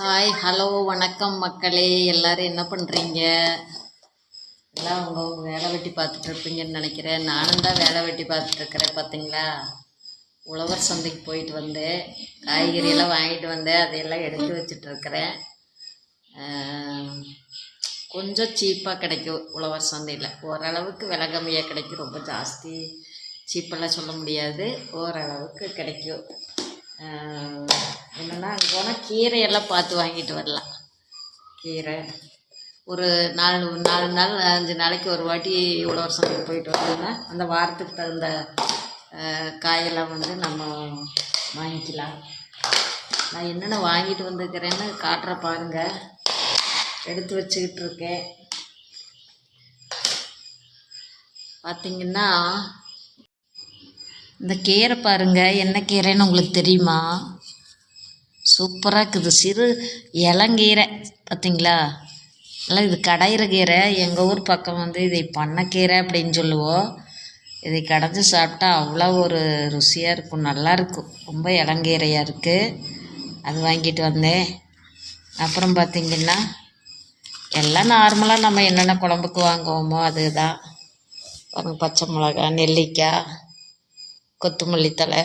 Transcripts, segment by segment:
Hi hello வணக்கம் மக்களே. எல்லாரும் என்ன பண்ணுறீங்க எல்லாம் அவங்க வேலை வெட்டி பார்த்துட்டு இருப்பீங்கன்னு நினைக்கிறேன். நானும் தான் வேலை வெட்டி பார்த்துட்டு இருக்கிறேன் பார்த்தீங்களா உழவர் சந்தைக்கு போயிட்டு வந்தேன். காய்கறியெல்லாம் வாங்கிட்டு வந்தேன். அதையெல்லாம் எடுத்து வச்சுட்டு இருக்கிறேன். கொஞ்சம் சீப்பாக கிடைக்கும் உழவர் சந்தையில். ஓரளவுக்கு விலை கம்மியாக கிடைக்கும். ரொம்ப ஜாஸ்தி சீப்பெல்லாம் சொல்ல முடியாது. ஓரளவுக்கு கிடைக்கும். என்னென்னா அங்கே போனால் கீரையெல்லாம் பார்த்து வாங்கிட்டு வரலாம். கீரை. ஒரு நாலு நாலு நாள் அஞ்சு நாளைக்கு ஒரு வாட்டி இவ்வளோ வருஷம் போயிட்டு வந்தோம்னா அந்த வாரத்துக்கு தகுந்த காயெல்லாம் வந்து நம்ம வாங்கிக்கலாம். நான் என்னென்ன வாங்கிட்டு வந்திருக்கிறேன்னு காட்டுற பாருங்க. எடுத்து வச்சுக்கிட்டு இருக்கேன். பார்த்தீங்கன்னா இந்த கீரை பாருங்க என்ன கீரைன்னு உங்களுக்கு தெரியுமா? சூப்பராக இருக்குது. சிறு இளங்கீரை பார்த்தீங்களா இல்லை இது கடையிற கீரை. எங்கள் ஊர் பக்கம் வந்து இதை பண்ணக்கீரை அப்படின்னு சொல்லுவோம். இதை கடைஞ்சி சாப்பிட்டா அவ்வளோ ஒரு ருசியாக இருக்கும் நல்லாயிருக்கும் ரொம்ப இளங்கீரையாக இருக்குது அது வாங்கிட்டு வந்தேன். அப்புறம் பார்த்திங்கன்னா எல்லாம் நார்மலாக நம்ம என்னென்ன குழம்புக்கு வாங்குவோமோ அதுதான். தான் பச்சை மிளகா நெல்லிக்காய். கொத்தமல்லி தழை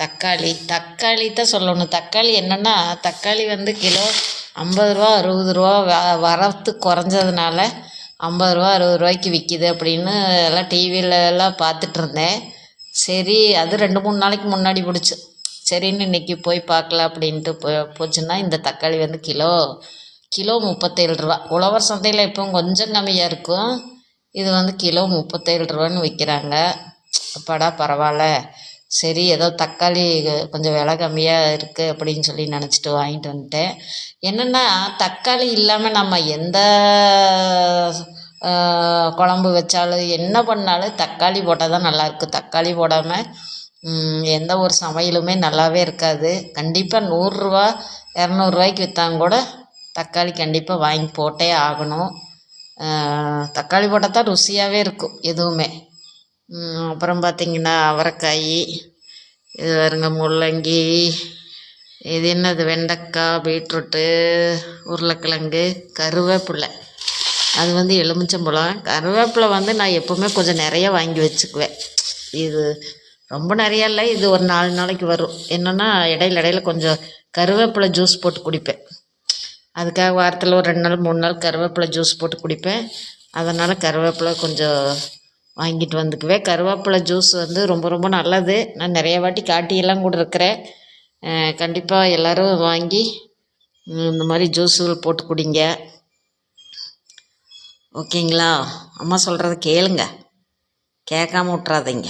தக்காளி தக்காளி தான் சொல்லணும். தக்காளி என்னென்னா தக்காளி வந்து கிலோ ஐம்பது ரூபா அறுபது ரூபா வ வரத்து குறைஞ்சதுனால ஐம்பது ரூபா அறுபது ரூபாய்க்கு விற்கிது அப்படின்னு எல்லாம் டிவியில எல்லாம் பார்த்துட்டு இருந்தேன். சரி அது ரெண்டு மூணு நாளைக்கு முன்னாடி பிடிச்சி. சரின்னு இன்னைக்கு போய் பார்க்கலாம் அப்படின்ட்டு போ போச்சுன்னா இந்த தக்காளி வந்து கிலோ கிலோ முப்பத்தேழு ரூபா. உழவர் சந்தையில் இப்போ கொஞ்சம் கம்மியாக இருக்கும். இது வந்து கிலோ முப்பத்தேழு ரூபான்னு விற்கிறாங்க அப்பாடா பரவாயில்ல சரி ஏதோ தக்காளி கொஞ்சம் விலை கம்மியாக இருக்குது அப்படின்னு சொல்லி நினச்சிட்டு வாங்கிட்டு வந்துட்டேன். என்னென்னா தக்காளி இல்லாமல் நம்ம எந்த குழம்பு வச்சாலும் என்ன பண்ணாலும் தக்காளி போட்டால் தான் நல்லாயிருக்கு தக்காளி போடாமல் எந்த ஒரு சமையலுமே நல்லாவே இருக்காது. கண்டிப்பாக நூறுரூவா இரநூறுவாய்க்கு விற்றாங்க கூட தக்காளி கண்டிப்பாக வாங்கி போட்டே ஆகணும். தக்காளி போட்டால் தான் ருசியாகவே இருக்கும் எதுவுமே. அப்புறம் பார்த்திங்கன்னா அவரைக்காய் இது வருங்க முள்ளங்கி இது என்னது வெண்டைக்காய் பீட்ரூட்டு உருளைக்கிழங்கு கருவேப்பிலை. அது வந்து எலுமிச்சம்பழம். கருவேப்பிலை வந்து நான் எப்போவுமே கொஞ்சம் நிறைய வாங்கி வச்சுக்குவேன். இது ரொம்ப நிறையா இல்லை இது ஒரு நாலு நாளைக்கு வரும். என்னென்னா இடையில இடையில கொஞ்சம் கருவேப்பிலை ஜூஸ் போட்டு குடிப்பேன். அதுக்காக வாரத்தில் ஒரு ரெண்டு நாள் மூணு நாள் கருவேப்பிலை ஜூஸ் போட்டு குடிப்பேன். அதனால் கருவேப்பிலை கொஞ்சம் வாங்கிட்டு வந்துக்குவேன். கருவேப்பிலை ஜூஸ் வந்து ரொம்ப ரொம்ப நல்லது. நான் நிறைய வாட்டி காட்டியெல்லாம் கூட இருக்கிறேன். கண்டிப்பாக எல்லோரும் வாங்கி இந்த மாதிரி ஜூஸுகள் போட்டு குடிங்க. ஓகேங்களா? அம்மா சொல்கிறத கேளுங்க. கேட்காம விட்றாதீங்க